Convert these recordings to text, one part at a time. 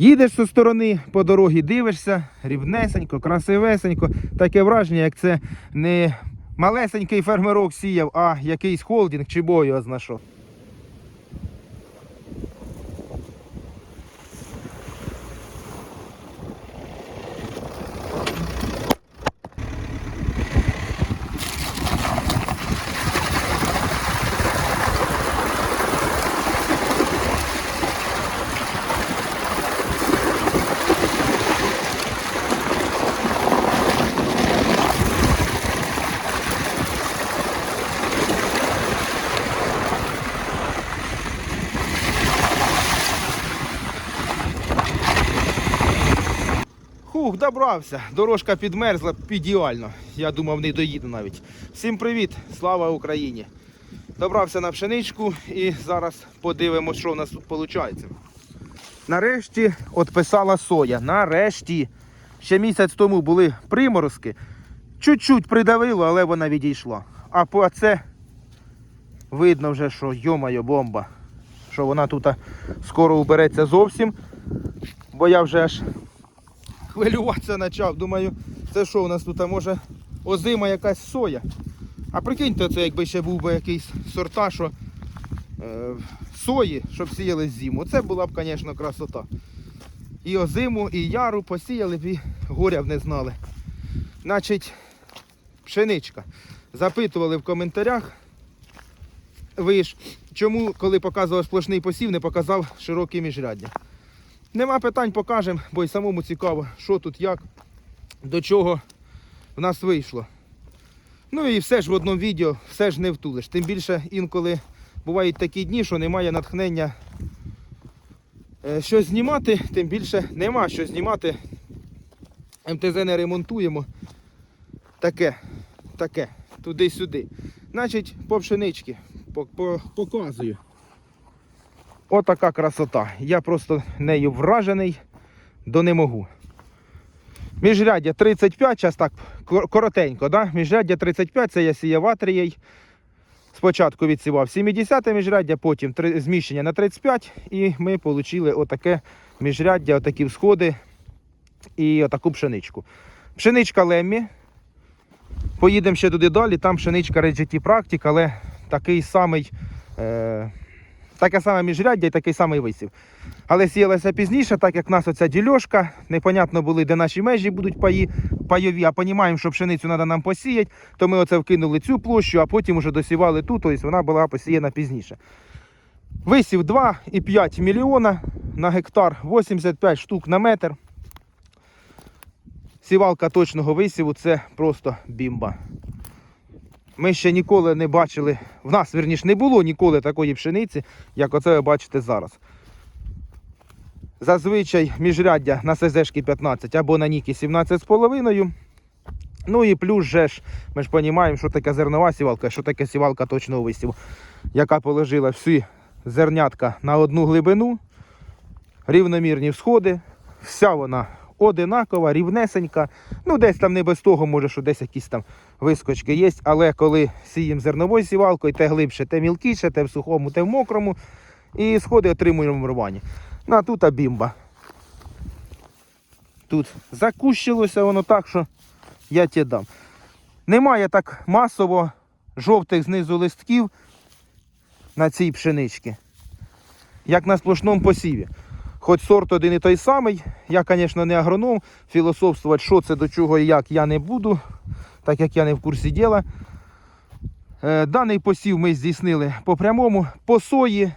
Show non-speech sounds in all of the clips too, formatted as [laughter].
Їдеш зі сторони по дорогі, дивишся, рівнесенько, красивесенько. Таке враження, як це не малесенький фермерок сіяв, а якийсь холдинг чи бою знайшов. Хух, добрався. Дорожка підмерзла ідеально. Я думав, не доїду навіть. Всім привіт, слава Україні! Добрався на пшеничку і зараз подивимося, що в нас тут виходить. Нарешті отписала соя. Нарешті. Ще місяць тому були приморозки. Чуть-чуть придавило, але вона відійшла. А по це видно вже, що йомайо бомба. Що вона тут скоро убереться зовсім. Бо я вже аж хвилюватися почав. Думаю, це що у нас тут, а може озима якась соя. А прикиньте, це якби ще був би якийсь сорта, що е, сої, щоб сіяли зиму. Це була б, звісно, красота. І озиму, і яру посіяли б і горя б не знали. Значить, пшеничка. Запитували в коментарях. Ви ж, чому, коли показував сплошний посів, не показав широкі міжряддя. Нема питань, покажемо, бо й самому цікаво, що тут, як, до чого в нас вийшло. Ну і все ж в одному відео, все ж не втулиш. Тим більше інколи бувають такі дні, що немає натхнення е, щось знімати, тим більше нема що знімати. МТЗ не ремонтуємо. Таке, таке, туди-сюди. Значить, по пшенички по- по- показую. Отака красота. Я просто нею вражений до не можу. Міжряддя 35, зараз так коротенько, да? міжряддя 35, це я сіяв атрієй. Спочатку відсівав 70 міжряддя, потім зміщення на 35 і ми отримали отаке міжряддя, отакі всходи і отаку пшеничку. Пшеничка Леммі. Поїдемо ще туди далі, там пшеничка Reggiti Practic, але такий самий, е, таке саме міжряддя і такий самий висів. Але сіялася пізніше, так як в нас оця дільошка, непонятно були, де наші межі будуть паї, пайові, а розуміємо, що пшеницю треба нам посіяти, то ми оце вкинули цю площу, а потім вже досівали ту, тобто вона була посіяна пізніше. Висів 2,5 мільйона на гектар, 85 штук на метр. Сівалка точного висіву це просто бімба. Ми ще ніколи не бачили, в нас, вірніш, не було ніколи такої пшениці, як оце ви бачите зараз. Зазвичай міжряддя на СЗшки 15 або на Нікі 17,5. Ну і плюс же ж, ми ж розуміємо, що таке зернова сівалка, що таке сівалка точного висіву, яка положила всі зернятка на одну глибину, рівномірні всходи, вся вона одинакова, рівнесенька. Ну, десь там не без того, може, що десь якісь там вискочки є. Але коли сіємо зерновою сівалкою, те глибше, те мілкіше, те в сухому, те в мокрому. І сходи отримуємо в рвані. Ну, а тут бімба. Тут закущилося воно так, що я тебе дам. Немає так масово жовтих знизу листків на цій пшеничці, як на сплошному посіві. Хоч сорт один і той самий, я, звісно, не агроном, філософствувати, що це до чого і як я не буду, так як я не в курсі діла. Е, Даний посів ми здійснили по прямому, по сої.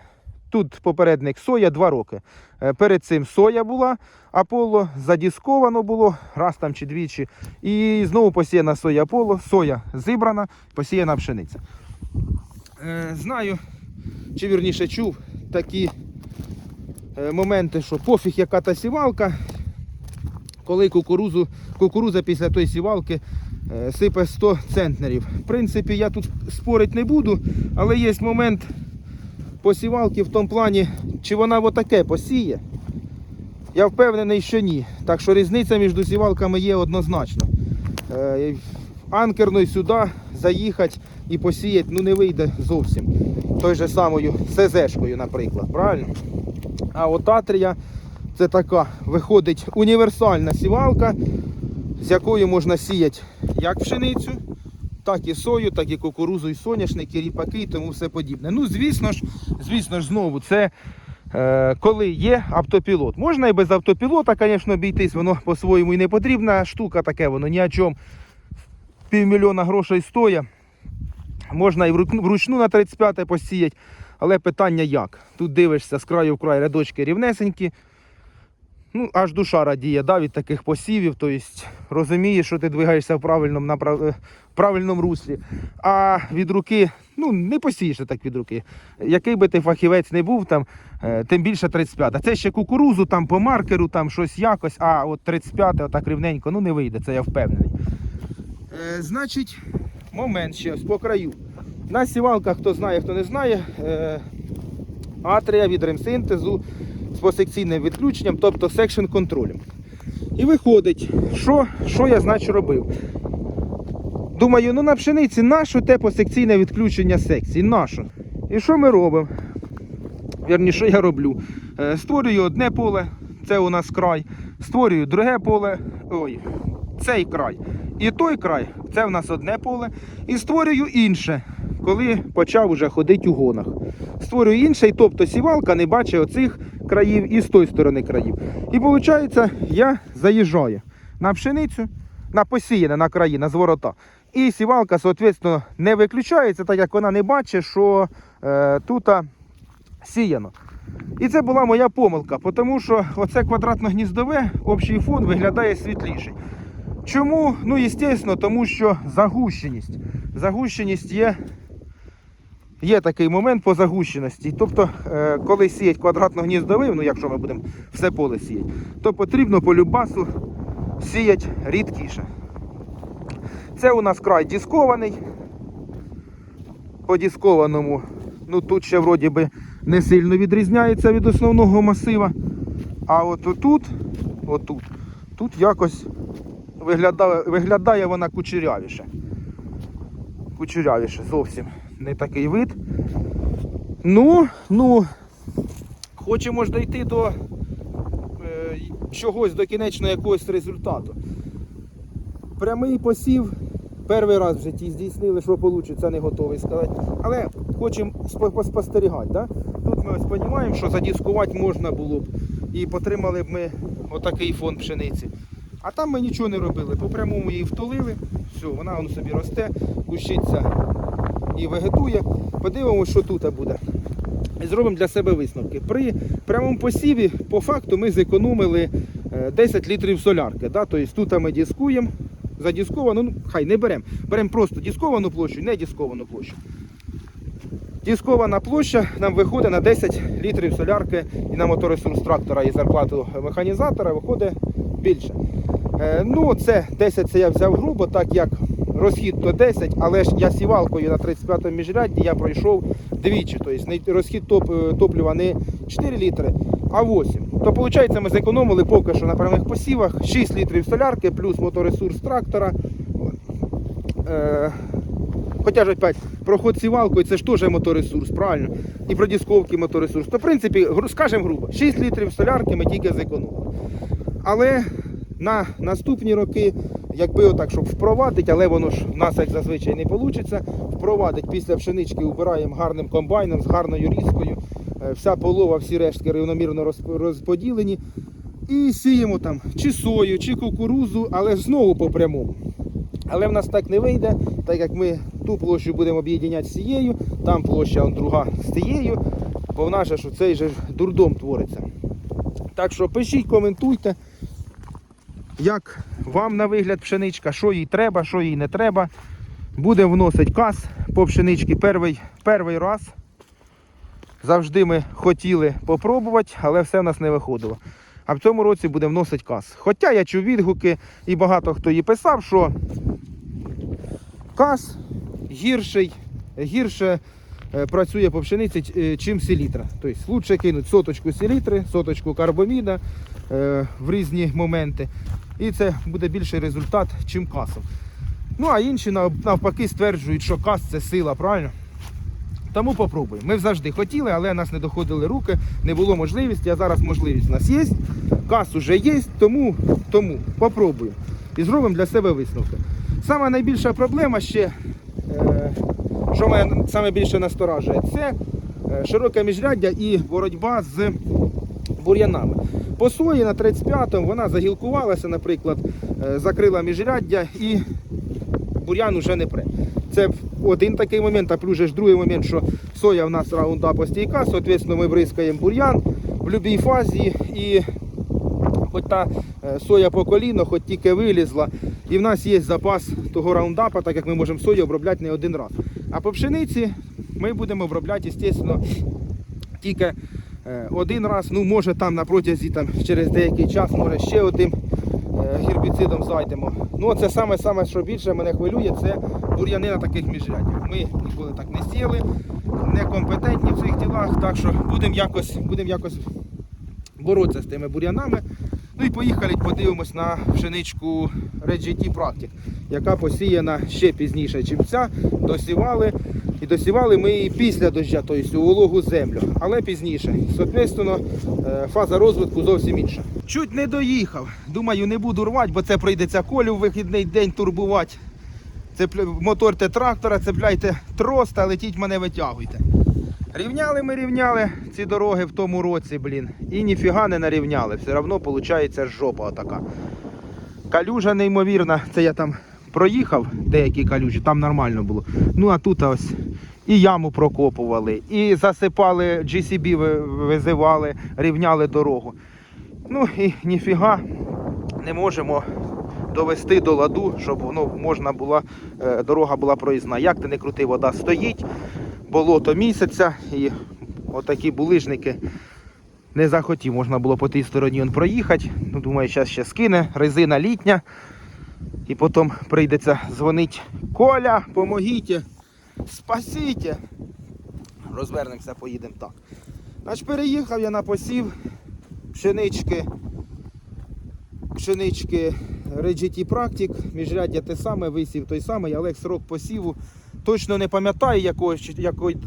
Тут попередник соя 2 роки. Е, Перед цим соя була, Аполло задісковано було раз там чи двічі. І знову посіяна соя Аполло, соя зібрана, посіяна пшениця. Е, Знаю, чи вірніше чув такі моменти, що пофіг яка та сівалка, коли кукурузу, кукуруза після тої сівалки е, сипе 100 центнерів. В принципі, я тут спорити не буду, але є момент посівалки в тому плані, чи вона отаке посіє. Я впевнений, що ні. Так що різниця між сівалками є однозначно. Е, Анкерною сюди заїхати і посіяти ну, не вийде зовсім. Той же самою СЗшкою, наприклад, правильно? А от Атрія Це така виходить універсальна сівалка, з якою можна сіяти як пшеницю, так і сою, так і кукурузу, і соняшник, і ріпаки, і тому все подібне. Ну, звісно ж, звісно ж, знову це е, коли є автопілот. Можна і без автопілота, звісно, обійтись, воно по-своєму і не потрібна штука, таке воно ні о чому. Півмільйона грошей стоїть. Можна і вручну на 35 посіяти, але питання як? Тут дивишся з краю в край рядочки рівнесенькі. Ну, аж душа радіє да, від таких посівів, тобто розумієш, що ти двигаєшся в правильному, е, в правильному руслі. А від руки, ну не посієш так від руки. Який би ти фахівець не був, там, е, тим більше 35. А це ще кукурузу там по маркеру, там щось якось, а от 35 отак рівненько, ну не вийде, це я впевнений. Е, значить, момент ще по краю. На сівалках, хто знає, хто не знає, е, атрія від ремсинтезу з посекційним відключенням, тобто секшн контролем. І виходить, що, що я значить робив. Думаю, ну на пшениці нащо те посекційне відключення секції? Нащо? І що ми робимо? Вірніше, що я роблю? Е, Створюю одне поле, це у нас край, створюю друге поле, ой, цей край. І той край, це в нас одне поле. І створюю інше, коли почав уже ходити у гонах. Створюю інше, і тобто сівалка не бачить оцих країв і з тої сторони країв. І виходить, я заїжджаю на пшеницю, на посіяне на краї, на зворота. І сівалка, соответственно, не виключається, так як вона не бачить, що е, тут сіяно. І це була моя помилка, тому що оце квадратно-гніздове, общий фон виглядає світліший. Чому? Ну, звісно, тому що загущеність. Загущеність є. Є такий момент по загущеності. Тобто, е, коли сіять квадратно-гніздовий, ну якщо ми будемо все поле сіяти, то потрібно по любасу сіять рідкіше. Це у нас край дискований. По дискованому, ну тут ще вроді би не сильно відрізняється від основного масива. А от отут, отут, тут якось виглядає, виглядає вона кучерявіше. Кучерявіше зовсім не такий вид. Ну, ну, хочемо ж дійти до е, чогось, до кінечного якогось результату. Прямий посів. Перший раз в житті здійснили, що вийде, не готовий сказати. Але хочемо спо- поспостерігати. Да? Тут ми ось розуміємо, що задіскувати можна було б. І потримали б ми отакий фон пшениці. А там ми нічого не робили. По прямому її втулили, все, вона воно собі росте, кущиться і вегетує. Подивимося, що тут буде. І зробимо для себе висновки. При прямому посіві, по факту, ми зекономили е, 10 літрів солярки. Да? Тобто тут ми дискуємо, задісковану, ну хай не беремо. Беремо просто дисковану площу, не дисковану площу. Дискована площа нам виходить на 10 літрів солярки і на моторесурс трактора і зарплату механізатора виходить більше. Е, ну, це 10 це я взяв грубо, так як розхід то 10, але ж я сівалкою на 35-му міжрядді я пройшов двічі. Тобто розхід топ, е, топлива не 4 літри, а 8. То виходить, ми зекономили поки що на прямих посівах 6 літрів солярки плюс моторесурс трактора. Е, Хоча ж опять проход сівалкою це ж теж моторесурс, правильно? І про дисковки моторесурс. То в принципі, скажемо грубо, 6 літрів солярки ми тільки зекономили. Але на наступні роки, якби отак, щоб впровадити, але воно ж в нас як зазвичай не вийде, впровадити після пшенички убираємо гарним комбайном з гарною різкою. Е, Вся полова, всі рештки рівномірно розподілені. І сіємо там чи сою, чи кукурузу, але знову по прямому. Але в нас так не вийде, так як ми ту площу будемо об'єдняти з цією, там площа друга з цією, бо в нас ж цей же дурдом твориться. Так що пишіть, коментуйте, як вам на вигляд пшеничка, що їй треба, що їй не треба. Будемо вносити каз по пшеничці перший, перший раз. Завжди ми хотіли попробувати, але все в нас не виходило. А в цьому році будемо вносити каз. Хоча я чув відгуки і багато хто їй писав, що каз гірший, гірше е, працює по пшениці, е, чим селітра. Тобто лучше кинути соточку селітри, соточку карбоміда в різні моменти. І це буде більший результат, чим касом. Ну а інші навпаки стверджують, що кас це сила, правильно? Тому попробуємо. Ми завжди хотіли, але нас не доходили руки, не було можливості, а зараз можливість у нас є. Кас уже є, тому, тому попробуємо. І зробимо для себе висновки. Сама найбільша проблема ще, е, що мене саме більше насторажує, це е, широке міжряддя і боротьба з бур'янами. По сої на 35-му вона загілкувалася, наприклад, е, закрила міжряддя і бур'ян уже не пре. Це один такий момент, а плюс ж другий момент, що соя в нас раундапа стійка, соответственно, ми бризкаємо бур'ян в будь-якій фазі і хоч та е, соя по коліно, хоч тільки вилізла, і в нас є запас того раундапа, так як ми можемо сою обробляти не один раз. А по пшениці ми будемо обробляти, звісно, тільки один раз, ну може там на протязі там, через деякий час, може ще одним е, гербіцидом зайдемо. Ну це саме, саме, що більше мене хвилює, це бур'яни на таких міжряддях. Ми ніколи так не сіяли, некомпетентні в цих ділах, так що будемо якось, будемо якось боротися з тими бур'янами. Ну і поїхали, подивимось на пшеничку Red GT Practic, яка посіяна ще пізніше, ніж ця. Досівали. І досівали ми її після дождя, тобто у вологу землю, але пізніше. Соответственно, е, фаза розвитку зовсім інша. Чуть не доїхав. Думаю, не буду рвати, бо це прийдеться колю в вихідний день турбувати. Цепля... Моторте трактора, цепляйте трос та летіть мене витягуйте. Рівняли ми рівняли ці дороги в тому році, блін. І ніфіга не нарівняли. Все одно виходить жопа отака. Калюжа неймовірна. Це я там проїхав деякі калюжі, там нормально було. Ну а тут ось і яму прокопували, і засипали, GCB визивали, рівняли дорогу. Ну і ніфіга не можемо довести до ладу, щоб воно можна була, е, дорога була проїзна. Як ти не крути, вода стоїть, болото місяця і отакі булижники не захотів. Можна було по тій стороні он проїхати. Ну, думаю, зараз ще скине, резина літня. І потім прийдеться дзвонити. Коля, помогіть, спасіть. Розвернемося, поїдемо так. Значить, переїхав я на посів пшенички. Пшенички Reggiti Practic, міжряддя те саме, висів той самий, але срок посіву. Точно не пам'ятаю,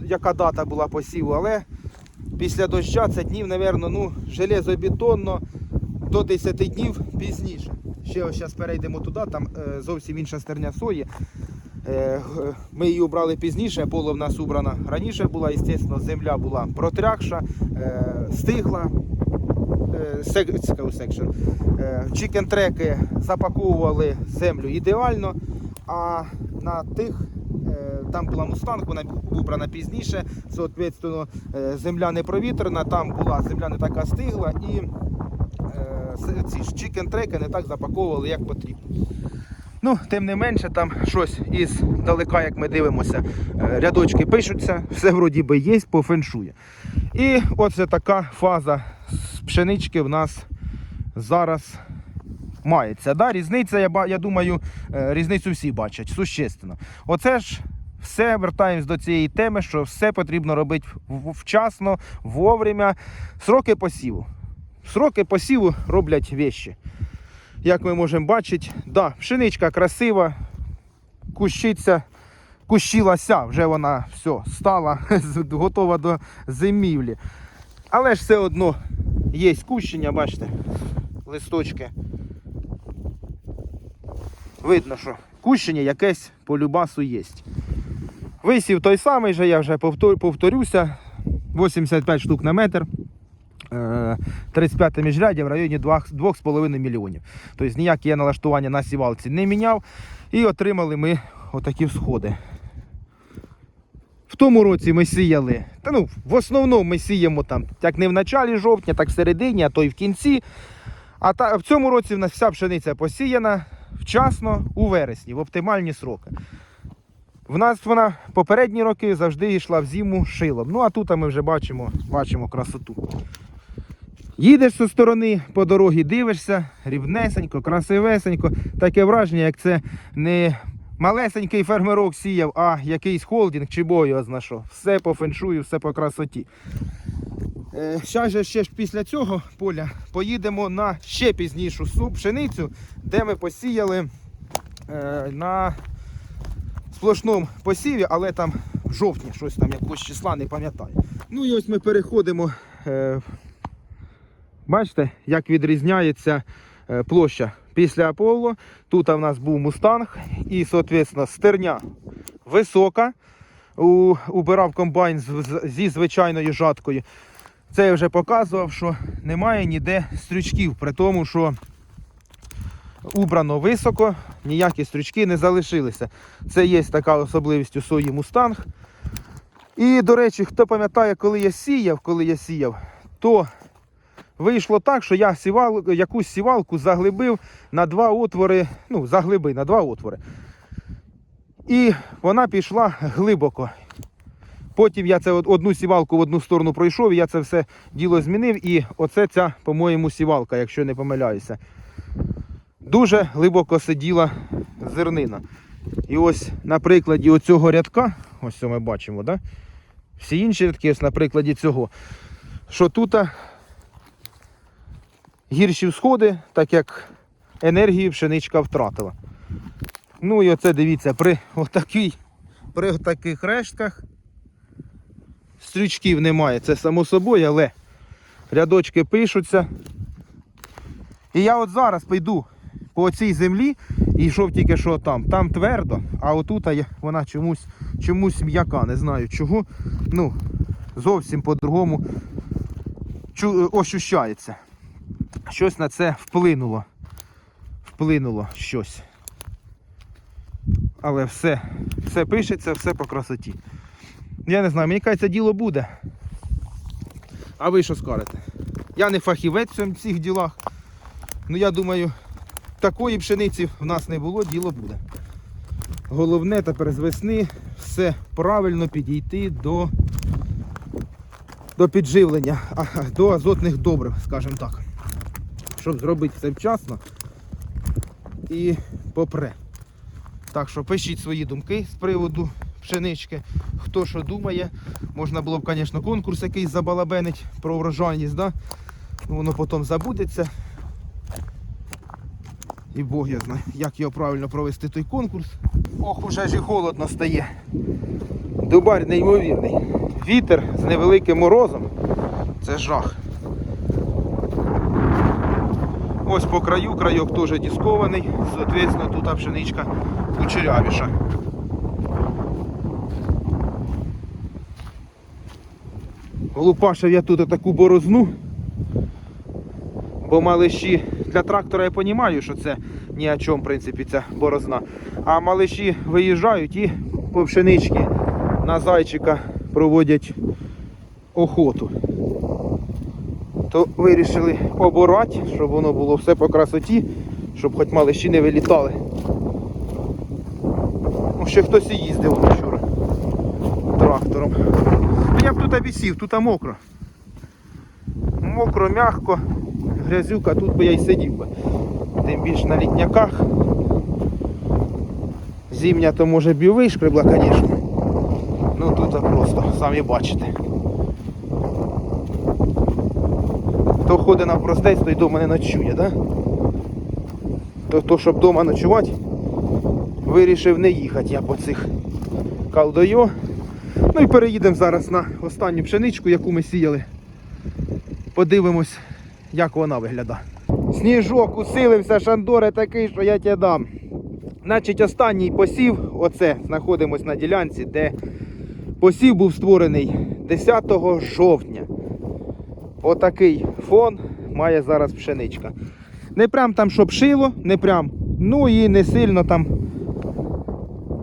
яка дата була посіву, але після доща це днів, мабуть, ну, железобетонно до 10 днів пізніше. Ще зараз перейдемо туди, там е, зовсім інша стерня сої. Е, Ми її обрали пізніше, поле в нас убрана раніше була, звісно, земля була протрякша, е, стигла. Чікен-треки запаковували землю ідеально, а на тих там була мустанг, вона убрана пізніше. Соответственно, земля не провітрена, там була земля не така стигла і ці ж чікен-треки не так запаковували, як потрібно. Ну, тим не менше, там щось із далека, як ми дивимося, е, рядочки пишуться, все вроді би є, по феншує. І оце така фаза з пшенички в нас зараз мається. Да, різниця, я, я думаю, е, різницю всі бачать, существенно. Оце ж все вертаємось до цієї теми, що все потрібно робити вчасно, вовремя. Сроки посіву. Сроки посіву роблять вещі. Як ми можемо бачити, да, пшеничка красива, кущиця, кущилася, вже вона все, стала [laughs] готова до зимівлі. Але ж все одно є кущення, бачите, листочки. Видно, що кущення якесь по любасу є. Висів той самий же, я вже повторюся. 85 штук на метр. Е, 35 міжряддя в районі 2,5 мільйонів. Тобто ніякі я налаштування на сівалці не міняв. І отримали ми отакі всходи. В тому році ми сіяли. Та ну, в основному ми сіємо там, як не в началі жовтня, так в середині, а то й в кінці. А та, в цьому році в нас вся пшениця посіяна вчасно у вересні, в оптимальні сроки. В нас вона попередні роки завжди йшла в зиму шилом. Ну а тут ми вже бачимо, бачимо красоту. Їдеш зі сторони по дорогі, дивишся, рівнесенько, красивесенько. Таке враження, як це не малесенький фермерок сіяв, а якийсь холдинг чи боязна що. Все по феншую, все по красоті. Е, Зараз же ще ж після цього поля поїдемо на ще пізнішу су- пшеницю, де ми посіяли е, на сплошному посіві, але там в жовтні, щось там якогось числа, не пам'ятаю. Ну і ось ми переходимо. Е, бачите, як відрізняється е, площа після Аполло. Тут в нас був мустанг і, соответственно, стерня висока. У, убирав комбайн з- зі звичайною жаткою. Це я вже показував, що немає ніде стрючків, при тому, що убрано високо, ніякі стрючки не залишилися. Це є така особливість у сої мустанг. І, до речі, хто пам'ятає, коли я сіяв, коли я сіяв, то вийшло так, що я сівал, якусь сівалку заглибив на два отвори, ну, заглибив на два отвори. І вона пішла глибоко. Потім я це одну сівалку в одну сторону пройшов, я це все діло змінив. І оце ця, по-моєму, сівалка, якщо не помиляюся. Дуже глибоко сиділа зернина. І ось на прикладі оцього рядка, ось ми бачимо, да? всі інші рядки, ось на прикладі цього, що тут гірші всходи, так як енергію пшеничка втратила. Ну і оце дивіться, при отакій, при таких рештках стрючків немає. Це само собою, але рядочки пишуться. І я от зараз пойду по цій землі і йшов тільки що там. Там твердо, а отут вона чомусь, чомусь м'яка, не знаю чого. Ну, зовсім по-другому ощущається. Щось на це вплинуло. Вплинуло щось. Але все, все пишеться, все по красоті. Я не знаю, мені кажеться, діло буде. А ви що скажете? Я не фахівець в цих ділах. Ну я думаю, такої пшениці в нас не було, діло буде. Головне тепер з весни все правильно підійти до, до підживлення, до азотних добрив, скажімо так. Щоб зробити все вчасно і попре. Так що пишіть свої думки з приводу пшенички. Хто що думає. Можна було б, звісно, конкурс якийсь забалабенить про врожайність, да? Ну, воно потім забудеться. І Бог я знаю, як його правильно провести той конкурс. Ох, уже ж і холодно стає. Дубар неймовірний. Вітер з невеликим морозом. Це жах. Ось по краю, крайок теж дискований, соответственно, тут пшеничка кучерявіша. Лупашив я тут таку борозну, бо малиші для трактора я розумію, що це ні о чому, в принципі, ця борозна. А малиші виїжджають і по пшенички на зайчика проводять охоту. То вирішили оборати, щоб воно було все по красоті, щоб хоч малиші не вилітали. Ну, ще хтось і їздив вчора трактором. Ну, я б тут обісів, тут мокро. Мокро, м'яко, грязюка, тут би я й сидів би. Тим більш на літняках. Зимня то може б і вишкребла, звісно. Ну тут просто, самі бачите. Хто ходить на простець, той вдома не ночує, да? То, то щоб вдома ночувати, вирішив не їхати я по цих калдойо. Ну і переїдемо зараз на останню пшеничку, яку ми сіяли. Подивимось, як вона виглядає. Сніжок усилився, шандори такий, що я тебе дам. Значить, останній посів, оце, знаходимось на ділянці, де посів був створений 10 жовтня. Отакий фон має зараз пшеничка. Не прям там, щоб шило, не прям, ну і не сильно там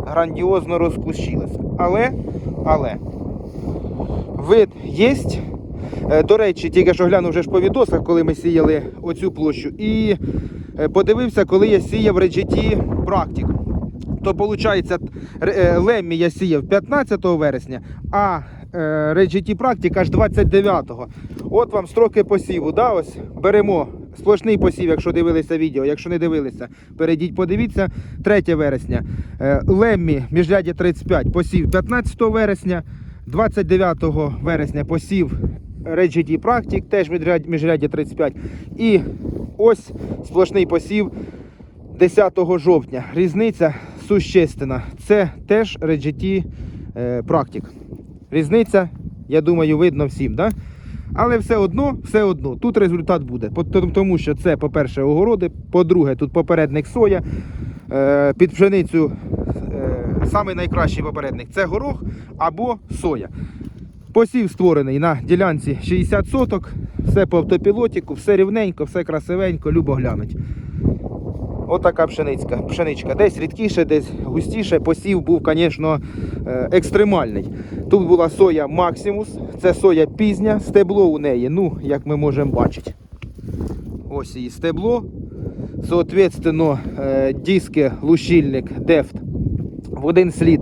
грандіозно розкущилося. Але, але, вид є. Е, До речі, тільки що глянув вже ж по відосах, коли ми сіяли оцю площу. І е, подивився, коли я сіяв Реджеті Практик. То виходить, Леммі я сіяв 15 вересня, а е, Реджеті Практик аж 29-го. От вам строки посіву. Да, ось беремо сплошний посів, якщо дивилися відео. Якщо не дивилися, перейдіть, подивіться. 3 вересня. Е, Леммі міжрядя 35 посів 15 вересня. 29 вересня посів Reggity Practic, теж міжряд- міжрядя 35. І ось сплошний посів 10 жовтня. Різниця существенна. Це теж Reggity е, практик. Різниця, я думаю, видно всім. Да? Але все одно, все одно, тут результат буде. Тому що це, по-перше, огороди, по-друге, тут попередник соя. Е, Під пшеницю е, самий найкращий попередник це горох або соя. Посів створений на ділянці 60 соток, все по автопілотіку, все рівненько, все красивенько, любо глянуть. Отака пшеницька. пшеничка. Десь рідкіше, десь густіше. Посів був, звісно, е, екстремальний. Тут була соя Максимус, це соя пізня, стебло у неї, ну, як ми можемо бачити. Ось її стебло. Соответственно, е, диски, лущильник, дефт в один слід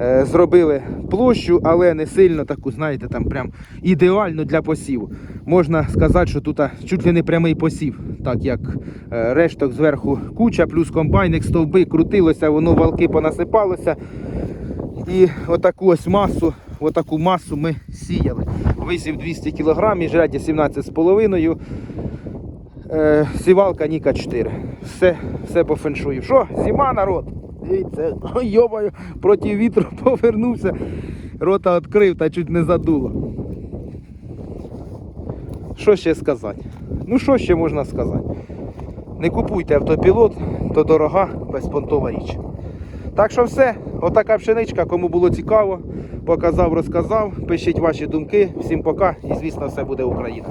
зробили площу, але не сильно таку, знаєте, там прям ідеально для посіву. Можна сказати, що тут чуть ли не прямий посів, так як е, решток зверху куча, плюс комбайник, стовби крутилося, воно валки понасипалося. І отаку ось масу, отаку масу ми сіяли. Висів 200 кг, міжряддя 17,5 Е, сівалка Ніка 4. Все, все по феншую. Що, зима, народ? Дивіться, [laughs] ой, йомаю, проти вітру [laughs] повернувся, рота відкрив та чуть не задуло. Що ще сказати? Ну що ще можна сказати? Не купуйте автопілот, то дорога, безпонтова річ. Так що все, отака пшеничка, кому було цікаво, показав, розказав. Пишіть ваші думки. Всім пока і звісно все буде Україна.